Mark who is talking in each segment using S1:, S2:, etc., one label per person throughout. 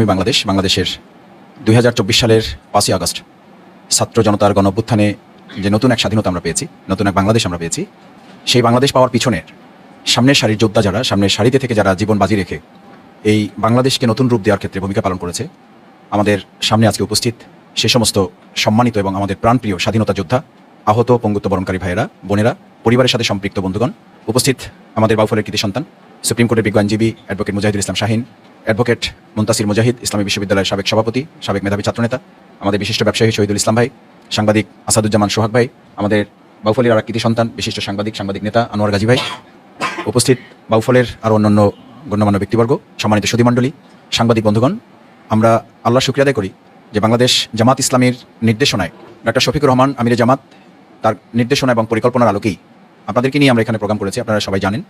S1: তুমি বাংলাদেশ, বাংলাদেশের দুই হাজার চব্বিশ সালের পাঁচই আগস্ট ছাত্র জনতার গণ অভ্যুত্থানে যে নতুন এক স্বাধীনতা আমরা পেয়েছি, নতুন এক বাংলাদেশ আমরা পেয়েছি, সেই বাংলাদেশ পাওয়ার পিছনের সামনের সারির যোদ্ধা যারা, সামনের সারিতে থেকে যারা জীবন বাজি রেখে এই বাংলাদেশকে নতুন রূপ দেওয়ার ক্ষেত্রে ভূমিকা পালন করেছে, আমাদের সামনে আজকে উপস্থিত সে সমস্ত সম্মানিত এবং আমাদের প্রাণপ্রিয় স্বাধীনতা যোদ্ধা, আহত পঙ্গুত্ব বরণকারী ভাইয়েরা, বোনেরা, পরিবারের সাথে সম্পৃক্ত বন্ধুগণ, উপস্থিত আমাদের বাউফলের কৃতি সন্তান, সুপ্রিম কোর্টের বিজ্ঞ আইনজীবী অ্যাডভোকেট মুজাহিদুল ইসলাম শাহিন অ্যাডভোকেট মুন্তাসির মুজাহিদ, ইসলামী বিশ্ববিদ্যালয়ের সাবেক সভাপতি, সাবেক মেধাবী ছাত্রনেতা, আমাদের বিশিষ্ট ব্যবসায়ী শহীদুল ইসলাম ভাই, সাংবাদিক আসাদুজ্জামান সোহাগ ভাই, আমাদের বাউফলের আর কৃতি সন্তান, বিশিষ্ট সাংবাদিক সাংবাদিক নেতা আনোয়ার গাজী ভাই, উপস্থিত বাউফলের আর অন্যান্য গণ্যমান্য ব্যক্তিবর্গ, সম্মানিত সুধীমণ্ডলী সাংবাদিক বন্ধুগণ, আমরা আল্লাহ শুক্রিয়া আদায় করি যে বাংলাদেশ জামাত ইসলামের নির্দেশনায় ডক্টর শফিকুর রহমান, আমিরে জামাত, তার নির্দেশনা এবং পরিকল্পনার আলোকেই আপনাদেরকে নিয়ে আমরা এখানে প্রোগ্রাম করেছি, আপনারা সবাই জানেন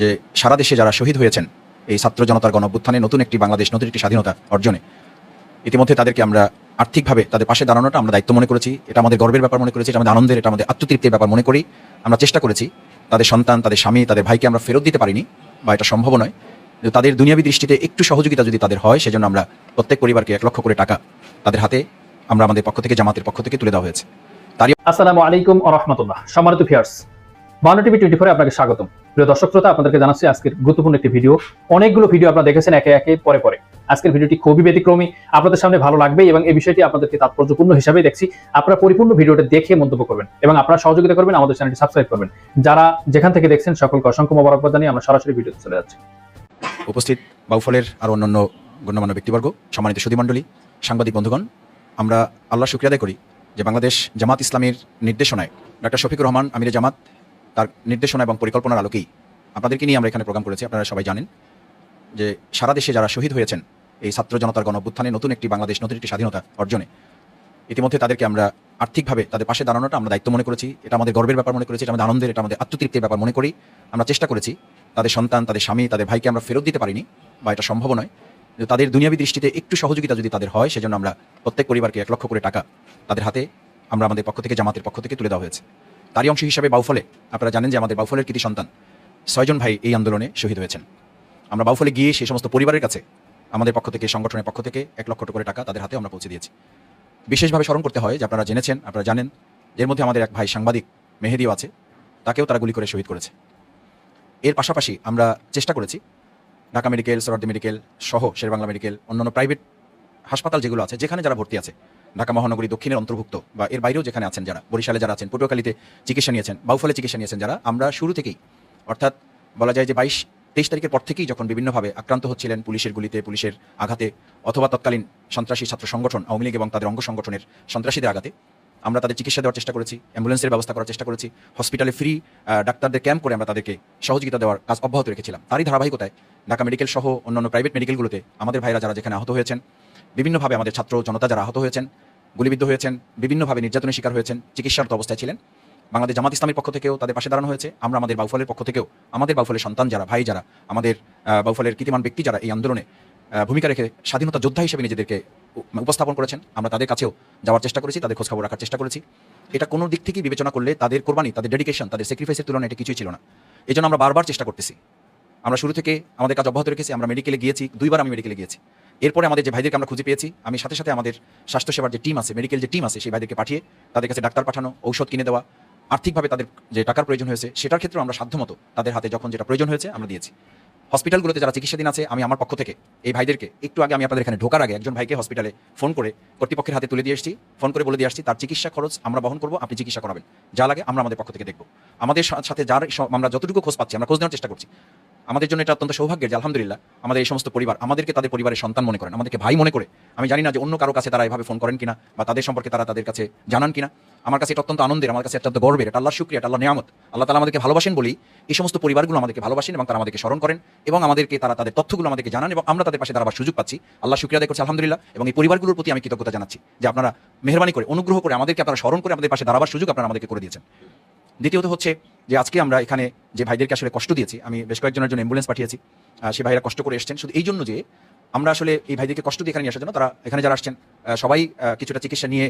S1: যে সারা দেশে যারা শহীদ হয়েছেন এই ছাত্র জনতার গণ অভ্যুত্থানে নতুন একটি বাংলাদেশ, নতুন একটি স্বাধীনতা অর্জনে। ইতিমধ্যে তাদেরকে আমরা আর্থিকভাবে তাদের পাশে দাঁড়ানোটা আমরা দায়িত্ব মনে করেছি। এটা আমাদের গর্বের ব্যাপার মনে করেছি, এটা আমাদের আনন্দের, এটা আমাদের আত্মতৃপ্তির ব্যাপার মনে করি। আমরা চেষ্টা করেছি তাদের সন্তান, তাদের স্বামী, তাদের ভাইকে আমরা ফেরত দিতে পারিনি বা এটা সম্ভব নয়। তাদের দুনিয়াবী দৃষ্টিতে একটু সহযোগিতা যদি তাদের হয়, সেজন্য আমরা প্রত্যেক পরিবারকে এক লক্ষ করে টাকা তাদের হাতে আমরা আমাদের পক্ষ থেকে, জামাতের পক্ষ থেকে তুলে দেওয়া হয়েছে।
S2: আসসালামু আলাইকুম ও রহমতুল্লাহ। সম্মানিত ভিউয়ার্স, বাংলা টিভি টোয়েন্টি ফোরে আপনাকে স্বাগতম। প্রিয় দর্শক শ্রোতা, আপনাদেরকে জানাচ্ছি আজকের গুরুত্বপূর্ণ একটি ভিডিও। অনেকগুলো ভিডিও আপনারা দেখেছেন একে একে পরে পরে। আজকের ভিডিওটি খুবই ব্যতিক্রমী, আপনাদের সামনে ভালো লাগবে এবং এই বিষয়টি আপনাদেরকে তাৎপর্যপূর্ণ হিসাবে দেখছি। আপনারা পরিপূর্ণ ভিডিওটা দেখে মন্তব্য করবেন এবং আপনারা সহযোগিতা করবেন, আমাদের চ্যানেলটি সাবস্ক্রাইব করবেন। যারা যেখান থেকে দেখছেন, সকলকে অসংখ্য মোবারকবাদ জানিয়ে আমরা সরাসরি ভিডিওতে চলে যাচ্ছি।
S1: উপস্থিত বাউফলের আর অন্যান্য গণ্যমান্য ব্যক্তিবর্গ, সম্মানিত সুধীমণ্ডলী সাংবাদিক বন্ধুগণ, আমরা আল্লাহ শুক্রিয়া আদায় করি যে বাংলাদেশ জামাত ইসলামের নির্দেশনায় ডাক্তার শফিকুর রহমান, আমিরে জামাত তার নির্দেশনা এবং পরিকল্পনার আলোকেই। আপনাদেরকে নিয়ে আমরা এখানে প্রোগ্রাম করেছি, আপনারা সবাই জানেন যে সারা দেশে যারা শহীদ হয়েছেন, এই ছাত্র জনতার গণ অভ্যুত্থানে নতুন একটি বাংলাদেশ, নতুন একটি স্বাধীনতা অর্জনে, ইতিমধ্যে তাদেরকে আমরা আর্থিকভাবে তাদের পাশে দাঁড়ানোটা আমরা দায়িত্ব মনে করেছি, এটা আমাদের গর্বের ব্যাপার মনে করেছি, এটা আমাদের আনন্দের, এটা আমাদের আত্মতৃপ্তির ব্যাপার মনে করি, আমরা চেষ্টা করেছি, তাদের সন্তান, তাদের স্বামী, তাদের ভাইকে আমরা ফেরত দিতে পারিনি, বা এটা সম্ভব নয় তাদের দুনিয়াবী দৃষ্টিতে একটু সহযোগিতা যদি তাদের হয়, সেজন্য আমরা প্রত্যেক পরিবারকে এক লক্ষ করে টাকা তাদের হাতে আমরা আমাদের পক্ষ থেকে, জামাতের পক্ষ থেকে তুলে দেওয়া হয়েছে। তারই অংশ হিসাবে বাউফলে, আপনারা জানেন যে আমাদের বাউফলের কৃতি সন্তান ছয়জন ভাই এই আন্দোলনে শহীদ হয়েছেন। আমরা বাউফলে গিয়ে সেই সমস্ত পরিবারের কাছে, আমাদের পক্ষ থেকে, সংগঠনের পক্ষ থেকে এক লক্ষ করে টাকা তাদের হাতে আমরা পৌঁছে দিয়েছি। বিশেষভাবে স্মরণ করতে হয় যে আপনারা জেনেছেন, আপনারা জানেন, এর মধ্যে আমাদের এক ভাই সাংবাদিক মেহেদিও আছে, তাকেও তারা গুলি করে শহীদ করেছে। এর পাশাপাশি আমরা চেষ্টা করেছি, ঢাকা মেডিকেল সরদ্দি মেডিকেল সহ শেরবাংলা মেডিকেল, অন্যান্য প্রাইভেট হাসপাতাল যেগুলো আছে, যেখানে যারা ভর্তি আছে ঢাকা মহানগরী দক্ষিণের অন্তর্ভুক্ত বা এর বাইরেও যেখানে আছেন যারা, বরিশালে যারা আছেন, পটুয়াখালীতে চিকিৎসা নিয়েছেন বাউফলে চিকিৎসা নিয়েছেন যারা, আমরা শুরু থেকেই, অর্থাৎ বলা যায় যে বাইশ, তেইশ তারিখের পর থেকেই যখন বিভিন্নভাবে আক্রান্ত হচ্ছিলেন পুলিশের গুলিতে, পুলিশের আঘাতে, অথবা তৎকালীন সন্ত্রাসী ছাত্র সংগঠন, আওয়ামী লীগ এবং তাদের অঙ্গ সংগঠনের সন্ত্রাসীদের আঘাতে, আমরা তাদের চিকিৎসা দেওয়ার চেষ্টা করেছি, অ্যাম্বুলেন্সের ব্যবস্থা করার চেষ্টা করেছি, হসপিটালে ফ্রি ডাক্তারদের ক্যাম্প করে আমরা তাদেরকে সহযোগিতা দেওয়ার কাজ অব্যাহত রেখেছিলাম। তারই ধারাবাহিকতায় ঢাকা মেডিকেল সহ অন্যান্য প্রাইভেট মেডিকেলগুলোতে আমাদের ভাইরা যারা যেখানে আহত হয়েছেন বিভিন্নভাবে আমাদের ছাত্র জনতা যারা আহত হয়েছেন, গুলিবিদ্ধ হয়েছেন, বিভিন্নভাবে নির্যাতনের শিকার হয়েছেন, চিকিৎসারত অবস্থায় ছিলেন। বাংলাদেশ জামাত ইসলামের পক্ষ থেকেও তাদের পাশে দাঁড়ানো হয়েছে। আমরা আমাদের বাউফলের পক্ষ থেকেও, আমাদের বাউফলের সন্তান যারা, ভাই যারা, আমাদের বাউফলের কীর্তিমান ব্যক্তি যারা এই আন্দোলনে ভূমিকা রেখে স্বাধীনতা যোদ্ধা হিসেবে নিজেদেরকে উপস্থাপন করেছেন, আমরা তাদের কাছেও যাওয়ার চেষ্টা করেছি, তাদের খোঁজখবর রাখার চেষ্টা করেছি। এটা কোনো দিক থেকেই বিবেচনা করলে তাদের কোরবানি, তাদের ডেডিকেশন তাদের স্যাক্রিফাইসের তুলনায় এটা কিছুই ছিল না। এই আমরা বারবার চেষ্টা করতেছি। আমরা শুরু থেকে আমাদের কাজ অব্যাহত রেখেছি, আমরা মেডিকেলে গিয়েছি, দুইবার আমি মেডিকেলে গিয়েছি। এরপরে আমাদের যে ভাইদেরকে আমরা খুঁজে পেয়েছি, আমি সাথে সাথে আমাদের স্বাস্থ্যসেবার যে টিম আছে মেডিকেল যে টিম আছে, সেই ভাইদেরকে পাঠিয়ে তাদের কাছে ডাক্তার পাঠানো, ঔষধ কিনে দেওয়া, আর্থিকভাবে তাদের যে টাকার প্রয়োজন হয়েছে, সেটার ক্ষেত্রে আমরা সাধ্যমতো তাদের হাতে যখন যেটা প্রয়োজন হয়েছে, আমরা দিয়েছি। হসপিটালগুলোতে যারা চিকিৎসাধীন আছে, আমি আমার পক্ষ থেকে এই ভাইদেরকে একটু আগে আমি আপনাদের এখানে ঢোকার আগে একজন ভাইকে হসপিটালে ফোন করে কর্তৃপক্ষের হাতে তুলে দিয়ে এসেছি ফোন করে বলে দিয়ে আসছি, তার চিকিৎসা খরচ আমরা বহন করব, আপনি চিকিৎসা করাবেন। যা লাগে আমরা আমাদের পক্ষ থেকে দেখব। আমাদের সাথে যার আমরা যতটুকু খোঁজ পাচ্ছি, আমরা খোঁজ নেওয়ার চেষ্টা করছি। আমাদের জন্য এটা অত্যন্ত সৌভাগ্যের যে, আলহামদুলিল্লাহ, আমাদের এই সমস্ত পরিবার আমাদেরকে তাদের পরিবারের সন্তান মনে করেন। আমাদেরকে ভাই মনে করে। আমি জানি না যে অন্য কারও কাছে তারা এভাবে ফোন করেন কিনা বা তাদের সম্পর্কে তারা তাদের কাছে জানান কিনা। আমার কাছে এটা অত্যন্ত আনন্দের, আমার কাছে অত্যন্ত গর্বের, এটা আল্লাহ শুক্রিয়া আল্লাহ নিয়ামত। আল্লাহ তালা আমাদেরকে ভালোবাসেন বলেই এই সমস্ত পরিবারগুলো আমাদেরকে ভালোবাসেন এবং তারা আমাদেরকে স্মরণ করেন এবং আমাদেরকে তারা তাদের তথ্যগুলো আমাদেরকে জানান এবং আমরা তাদের পাশে দাঁড়াবার সুযোগ পাচ্ছি। আল্লাহ শুক্রিয়া করছি, আলহামদুলিল্লাহ। এবং এই পরিবারগুলোর প্রতি আমি কৃতজ্ঞতা জানাচ্ছি যে, আপনারা মেহরবানি করে, অনুগ্রহ করে আমাদেরকে আপনারা স্মরণ করে আমাদের পাশে দাঁড়াবার সুযোগ আপনারা আমাদেরকে করে দিয়েছেন। দ্বিতীয়ত হচ্ছে যে আজকে আমরা এখানে যে ভাইদেরকে আসলে কষ্ট দিয়েছি, আমি বেশ কয়েকজনের জন্য অ্যাম্বুলেন্স পাঠিয়েছি সে ভাইরা কষ্ট করে এসেছেন। শুধু এই জন্য যে আমরা আসলে এই ভাইদেরকে কষ্ট দিয়ে এখানে নিয়ে আসার জন্য তারা এখানে যারা আসছেন সবাই কিছুটা চিকিৎসা নিয়ে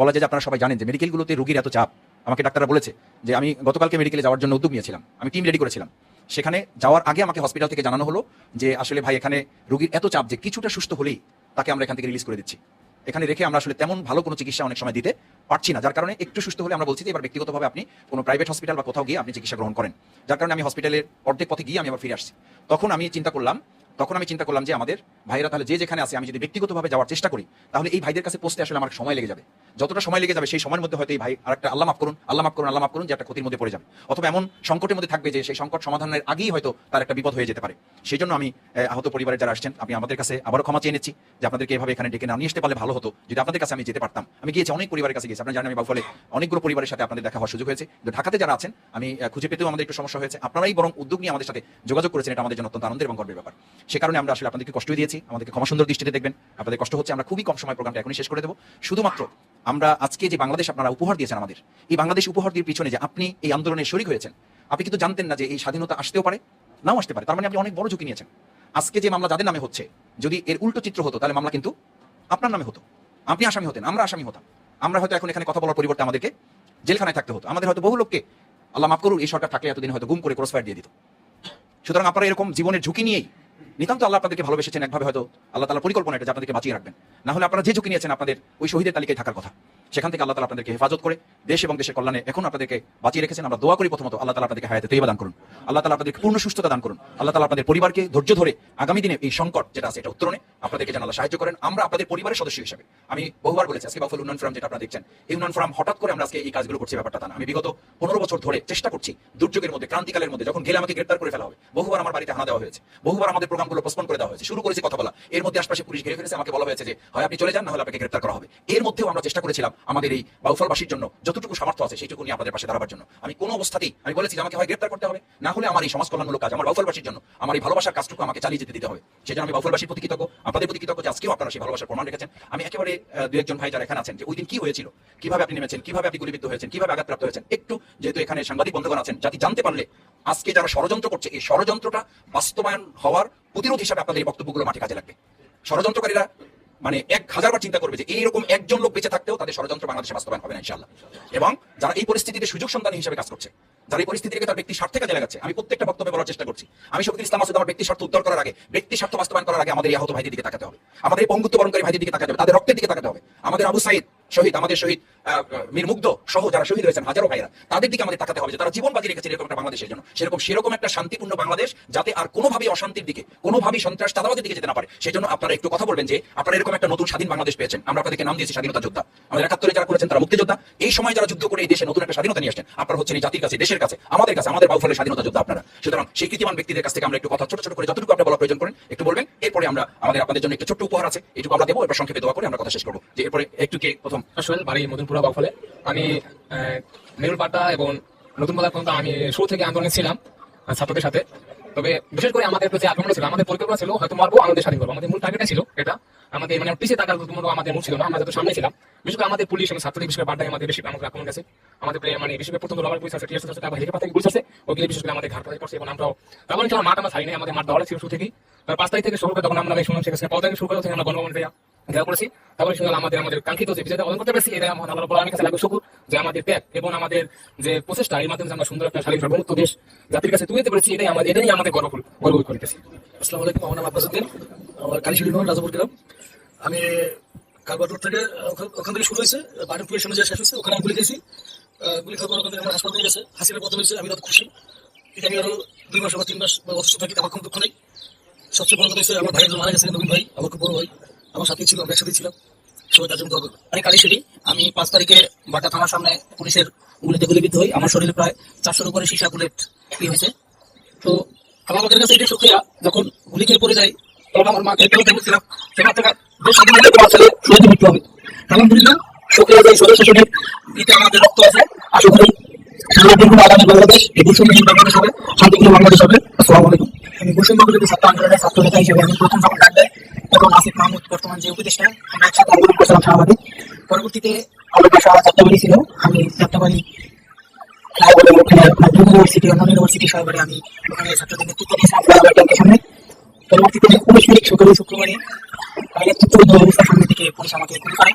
S1: বলা যায় যে আপনারা সবাই জানেন যে মেডিকেলগুলোতে রুগীর এত চাপ। আমাকে ডাক্তাররা বলেছে যে আমি গতকালকে মেডিকেলে যাওয়ার জন্য উদ্যোগ নিয়েছিলাম। আমি টিম রেডি করেছিলাম। সেখানে যাওয়ার আগে আমাকে হসপিটাল থেকে জানানো হলো যে আসলে ভাই এখানে রুগীর এত চাপ যে কিছুটা সুস্থ হলেই তাকে আমরা এখান থেকে রিলিজ করে দিচ্ছি। এখানে রেখে আমরা আসলে তেমন ভালো কোনো চিকিৎসা অনেক সময় দিতে পারছি না। যার কারণে একটু সুস্থ হলে আমরা বলছি যে এবার ব্যক্তিগতভাবে আপনি কোনো প্রাইভেট হসপিটাল বা কোথাও গিয়ে আপনি চিকিৎসা গ্রহণ করেন। যার কারণে আমি হসপিটালের অর্ধেক পথে গিয়ে আমি আবার ফিরে আসছি। তখন আমি চিন্তা করলাম তখন আমি চিন্তা করলাম যে আমাদের ভাইরা তাহলে যে যেখানে আছে আমি যদি ব্যক্তিগতভাবে যাওয়ার চেষ্টা করি তাহলে এই ভাইদের কাছে পৌঁছতে আসলে আমার সময় লেগে যাবে। যতটা সময় লেগে যাবে সেই সময়ের মধ্যে হয়তো এই ভাই আর একটা আল্লাহ মাফ করুন আল্লাহ মাফ করুন আল্লাহ মাফ করুন যে একটা ক্ষতির মধ্যে পড়ে যাবে। অথবা এমন সংকটের মধ্যে থাকবে যে সেই সংকট সমাধানের আগেই হয়তো তার একটা বিপদ হয়ে যেতে পারে। সেই জন্য আমি আহ, আহত পরিবারের যারা আসছেন আপনি আমাদের কাছে আবারও ক্ষমা চেয়ে নিচ্ছি যে আপনাদেরকে এভাবে এখানে ডেকে না নিয়ে আসতে পারলে ভালো হতো। যদি আপনাদের কাছে আমি যেতে পারতাম আমি গিয়েছি অনেক পরিবারের কাছে গেছি আপনারা জানেন আমি বাউফলে অনেকগুলো পরিবারের সাথে আপনাদের দেখা হওয়ার সুযোগ হয়েছে। ঢাকাতে যারা আছেন আমি খুঁজে পেতেও আমাদের একটু সমস্যা হয়েছে। আপনারাই বরং উদ্যোগ নিয়ে আমাদের সাথে যোগাযোগ করেছেন এটা আমাদের জন্য অত্যন্ত আনন্দের এবং গর্বের ব্যাপার। সে কারণে আমরা আসলে আপনাদেরকে কষ্ট দিয়েছি, আমাদেরকে ক্ষমা সুন্দর দৃষ্টিতে দেখবেন। আপনাদের কষ্ট হচ্ছে, আমরা খুবই কম সময় প্রোগ্রামটা এখনই শেষ করে দেবো। শুধুমাত্র আমরা আজকে যে বাংলাদেশ আপনারা উপহার দিয়েছেন আমাদের, এই বাংলাদেশ উপহার দিয়ে পিছনে যে আপনি এই আন্দোলনে শরিক হয়েছেন, আপনি কিন্তু জানতেন না যে এই স্বাধীনতা আসতেও পারে, নাও আসতে পারে। তার মানে আপনি অনেক বড় ঝুঁকি নিয়েছেন। আজকে যে মামলা যাদের নামে হচ্ছে, যদি এর উল্টো চিত্র হতো, তাহলে মামলা কিন্তু আপনার নামে হতো। আপনি আসামি হতেন, আমরা আসামি হতাম। আমরা হয়তো এখন এখানে কথা বলার পরিবর্তে আমাদেরকে জেলখানায় থাকতে হতো। আমাদের হয়তো বহু লোককে, আল্লাহ মাফ করুন এই সরকার থাকলে এতদিন হয়তো গুম করে ক্রসফায়ার দিয়ে দিত। সুতরাং আপনারা এরকম জীবনের ঝুঁকি নিয়েই নিতান্ত আল্লাহ আপনাদেরকে ভালোবেসেছেন একভাবে হয়তো আল্লাহ তালা পরিকল্পনা এটা যে আপনাদেরকে বাঁচিয়ে রাখবেন। না হলে আপনারা যে ঝুঁকি নিয়েছেন আপনাদের, ওই শহীদের তালিকায় থাকার কথা। সেখান থেকে আল্লাহ তালা আপনাদেরকে হেফাজত করে দেশ এবং দেশের কল্যাণে এখন আপনাদেরকে বাঁচিয়ে রেখেছেন। আমরা দোয়া করি প্রথমত আল্লাহ তালা আপনাদেরকে হায়াতে তৈবা দান করুন। আল্লাহ তালা আপনাদেরকে পূর্ণ সুস্থতা দান করুন। আল্লাহ তালা আপনাদের পরিবারকে ধৈর্য ধরে আগামী দিনে এই সংকট যেটা আছে এটা উত্তরণে আপনাদেরকে আল্লাহ সাহায্য করেন। আমরা আপনাদের পরিবারের সদস্য হিসেবে। আমি বহুবার বলেছি, আজকে বাফল উন্নয়ন ফোরাম যেটা আপনারা দেখছেন, এই উন্নয়ন ফোরাম হঠাৎ করে আমরা আজকে এই কাজগুলো করছি ব্যাপারটা না। আমি বিগত পনেরো বছর ধরে চেষ্টা করছি দুর্যোগের মধ্যে, ক্রান্তিকালের মধ্যে, যখন গেলে আমাকে গ্রেপ্তার করে ফেলা হবে, বহুবার আমার বাড়িতে হানা দেওয়া হয়েছে। বহুবার আমাদের প্রোগ্রামগুলো পোস্টপন করে দেওয়া হয়েছে। শুরু করেছি কথা বলা। এর মধ্যে আশপাশে পুলিশ ঘিরে ফেলেছে আমাকে বলা হয়েছে যে, হয়, আপনি চলে যান না হলে আপনাকে গ্রেপ্তার করা হবে। এর মধ্যেও আমরা চেষ্টা করেছিলাম আমাদের এই বাউফলবাসীর জন্য যতটুকু সামর্থ্য আছে সেইটুকু নিয়ে আপনাদের পাশে দাঁড়াবার জন্য। আমি কোনো অবস্থাতেই, আমি বলেছি যে, আমাকে হয় গ্রেপ্তার করতে হবে, না হলে আমার এই সমাজ কল্যাণমূলক কাজ আমার বাউফলবাসীর জন্য, আমার এই ভালোবাসার কাজটুকু আমাকে চালিয়ে যেতে দিতে হবে। সেই জন্য আমি বাউফলবাসীর প্রতি কৃতজ্ঞ, আপনাদের প্রতি কৃতজ্ঞ যে, আজকেও আপনারা সেই ভালোবাসার প্রমাণ রেখেছেন। আমি একেবারে দু একজন ভাই যারা এখানে আছেন, যে ওই দিন কি হয়েছিল, কীভাবে আপনি নেমেছেন, কীভাবে আপনি গুলিবিদ্ধ হয়েছেন, কীভাবে আঘাতপ্রাপ্ত হয়েছেন, একটু যেহেতু এখানে সাংবাদিক বন্ধুগণ আছেন জাতি জানতে পারলে আজকে যারা ষড়যন্ত্র করছে, এই ষড়যন্ত্রটা বাস্তবায়ন হওয়ার প্রতিরোধ হিসাবে আপনাদের এই বক্তব্যগুলো মাঠে কাজে লাগবে। ষড়যন্ত্রকারীরা মানে এক হাজারবার চিন্তা করবে যে এইরকম একজন লোক বেঁচে থাকতেও তাদের ষড়যন্ত্র বাংলাদেশে বাস্তবায়ন হবে না ইনশাল্লাহ এবং যারা এই পরিস্থিতিতে সুযোগ সন্ধানী হিসেবে কাজ করছে, যারা এই পরিস্থিতিকে তার ব্যক্তি স্বার্থে কাজে লাগাচ্ছে, আমি প্রত্যেকটা বক্তব্যে বলার চেষ্টা করছি। আমি শফিকুল ইসলাম মাসুদ আমার ব্যক্তি স্বার্থ উদ্ধার করার আগে ব্যক্তি স্বার্থ বাস্তবায়ন করার আগে আমাদের আহত ভাইদের দিকে তাকাতে হবে। আমাদের এই পঙ্গুত্ব বরণকারী ভাইদের দিকে তাকাতে হবে, তাদের রক্তের দিকে তাকাতে হবে। আমাদের আবু সাইদ শহীদ, আমাদের শহীদ মীর মুগ্ধ সহ যারা শহীদ হয়েছেন, হাজারো ভাইরা তাদের দিকে আমাদের তাকাতে হবে যে তারা জীবন বাজি রেখেছে এরকম একটা বাংলাদেশের জন্য। সেরকম সেরকম একটা শান্তিপূর্ণ বাংলাদেশ যাতে আর কোনোভাবেই অশান্তির দিকে, কোনোভাবেই সন্ত্রাস চাঁদাবাদের দিকে যেতে না পারে। সেই জন্য আপনারা একটু কথা বলবেন যে, আপনারা এরকম একটা নতুন স্বাধীন বাংলাদেশ পেয়েছেন। আমরা আপনাদেরকে নাম দিয়েছি স্বাধীনতা যোদ্ধা। আমাদের একাত্তরে যারা করেছেন, তারা মুক্তিযোদ্ধা। এই সময় যারা যুদ্ধ করে এই দেশে নতুন একটা স্বাধীনতা নিয়ে আসছেন, আপনারা হচ্ছেন এই জাতির কাছে, দেশের কাছে, আমাদের কাছে, আমাদের বাউফলের স্বাধীনতা যোদ্ধা আপনারা। সুতরাং সেই কৃতিমান ব্যক্তিদের কাছ থেকে আমরা একটু কথা ছোট ছোট করে যতটুকু আপনার বলা প্রয়োজন করেন, একটু বলবেন। এরপরে আমরা, আমাদের আপনাদের জন্য একটু ছোট্ট উপহার আছে, এটুকু আমরা দেবো। এবার সংক্ষেপে দোয়া করে আমরা কথা শেষ করব। যে এরপরে একটু কে প্রথম?
S3: সোহেল বাড়ি মদনপুরা বাউফলে আমি মেরুল পাট্টা এবং নতুন বাজার পর্যন্ত আমি শুরু থেকে আন্দোলনে ছিলাম ছাত্রদের সাথে। তবে বিশেষ করে আমাদের প্রতি আক্রমণ ছিল, আমাদের পরিকল্পনা ছিল, হয়তো মারবো, আমাদের স্বাধীন করব। আমাদের মূল টার্গেটটা ছিল এটা। আমাদের মানে পিছিয়ে থাকার কোনো আমাদের মূল ছিল না, আমরা যত সামনে ছিলাম। বিশেষ করে আমাদের পুলিশ এবং ছাত্রদের, বিশেষ করে বাড্ডায় আমাদের বেশি আমাদের আক্রমণ গেছে আমাদের মানে বিশেষ করে প্রথম রবার পুলিশ আছে টিএস আছে, তারপর হেলিকপ্টার থেকে পুলিশ আছে। ওগুলো বিশেষ করে আমাদের ঘাট করছে এবং আমরাও তারপরে আমরা মাঠ আমরা ছাড়ি নাই আমাদের মাঠ দেওয়া ছিল শুরু থেকেই। তার পাঁচ তারিখ থেকে শুরু করে, তখন আমরা শুনলাম সেখানে পদ থেকে শুরু করে, তখন আমরা গণভবনে দেওয়া দেওয়া করেছি। তারপরে শুনলাম আমাদের আমাদের কাঙ্ক্ষিত যে বিজয়টা অর্জন করতে পেরেছি, এটা আমার আল্লাহ কাছে লাগবে শুকুর, যে আমাদের ত্যাগ এবং আমাদের যে প্রচেষ্টা, এর মাধ্যমে আমরা সুন্দর একটা স্বাধীন সর্বমুক্ত দেশ, জাতির কাছে তুলে দিতে পেরেছি, এটাই আমাদের এটাই আমাদের গর্ব গর্ব করতেছি।
S4: আসসালামু আলাইকুম, আমার নাম আব্বাস উদ্দিন। আমার ভবন রাজাপুর গ্রাম। আমি থেকে ওখান- থেকে শুরু হয়েছে পুলিশ সামনে যে শেষ হয়েছে, ওখানে আমি গুলি খেয়েছি। গুলি ওখান থেকে আমার হাসপাতালে গেছে। হাসিনা প্রথম হয়েছে, আমি তত খুশি। এটা আমি আরও দুই মাস বা তিন মাস বা অসুস্থ থাকি আমার খুব দুঃখ নেই। সবচেয়ে বড় কথা আমার ভাই একজন মারা গেছে, নবীন ভাই, আমার খুব আমার ছিল আমরা একসাথেই ছিলাম সবাই তার জন্য করবেন।
S5: আমি পাঁচ তারিখে বাটা থানার সামনে পুলিশের গুলিতে গুলিবিদ্ধ হই। আমার শরীরে প্রায় চারশোর উপরে সীসা বুলেট হয়েছে। তো আমাদের কাছে এটাই শুক্রিয়া যখন গুলি খেয়ে পড়ে তখন আমার মাকে এটাও দেখেছিলাম যে মা থেকে বেশ তোমার ছেলে মৃত্যু হবে। আলহামদুলিল্লাহ শুক্রিয়া যে শরীর শাসনের দিতে আমাদের রক্ত আছে। আশা করি হবে আমি ছাত্র আন্দোলনের ছাত্র নেতা হিসেবে আমি প্রথম যখন ডাক দেয় তখন আসিফ মাহমুদ বর্তমান যে উপদেষ্টা, আমরা একসাথে আন্দোলন পরবর্তীতে বাসা যাত্রাবাড়ি ছিল আমি ওখানে ইউনিভার্সিটি অন্য ইউনিভার্সিটি আমি ওখানে ছাত্রদের পরবর্তীতে উনিশ শুক্রবারে আমি নেতৃত্ব দেওয়া অবস্থার সামনে পুলিশ আমাকে গুলি করে।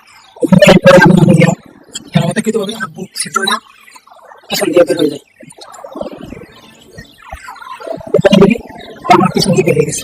S5: পরে আমি হয়ে পেছন দিয়ে বের যায়।
S6: আমার কিছু দিকে হয়ে গেছে।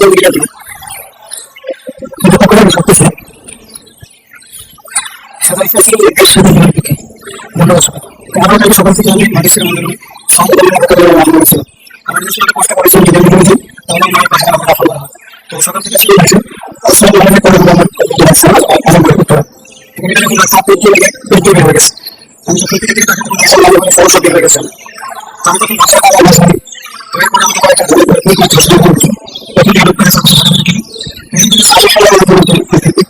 S6: মতো উড়িয়ে দিল কিন্তু তখন আমি করতেছিলাম সবাই চাচ্ছিল যে দেশ স্বাধীন দিকে বসে আমার কাছে সকাল থেকে আমি মানুষের করেছিলাম আমার সকাল থেকে ছিল আছে আসলে করতে হবে এখানে যখন রাস্তা আমি যখন থেকে তখন সমস্যা বের হয়ে গেছে আমি তখন কাজ আমার সাথে তো এরপরে আমাকে কয়েকটা ধরে করে এই কাজ শুরু করছি তখন এই লোকটা সব কথা বলে কিনি এই কিন্তু সারা সারা আমার উপর উপর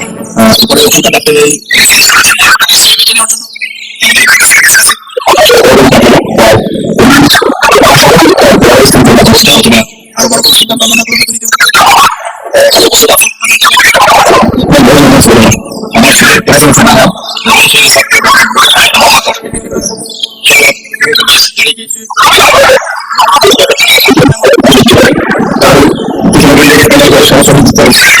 S6: উপরে মানুষের উপর উপর সেই করে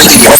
S6: Radio.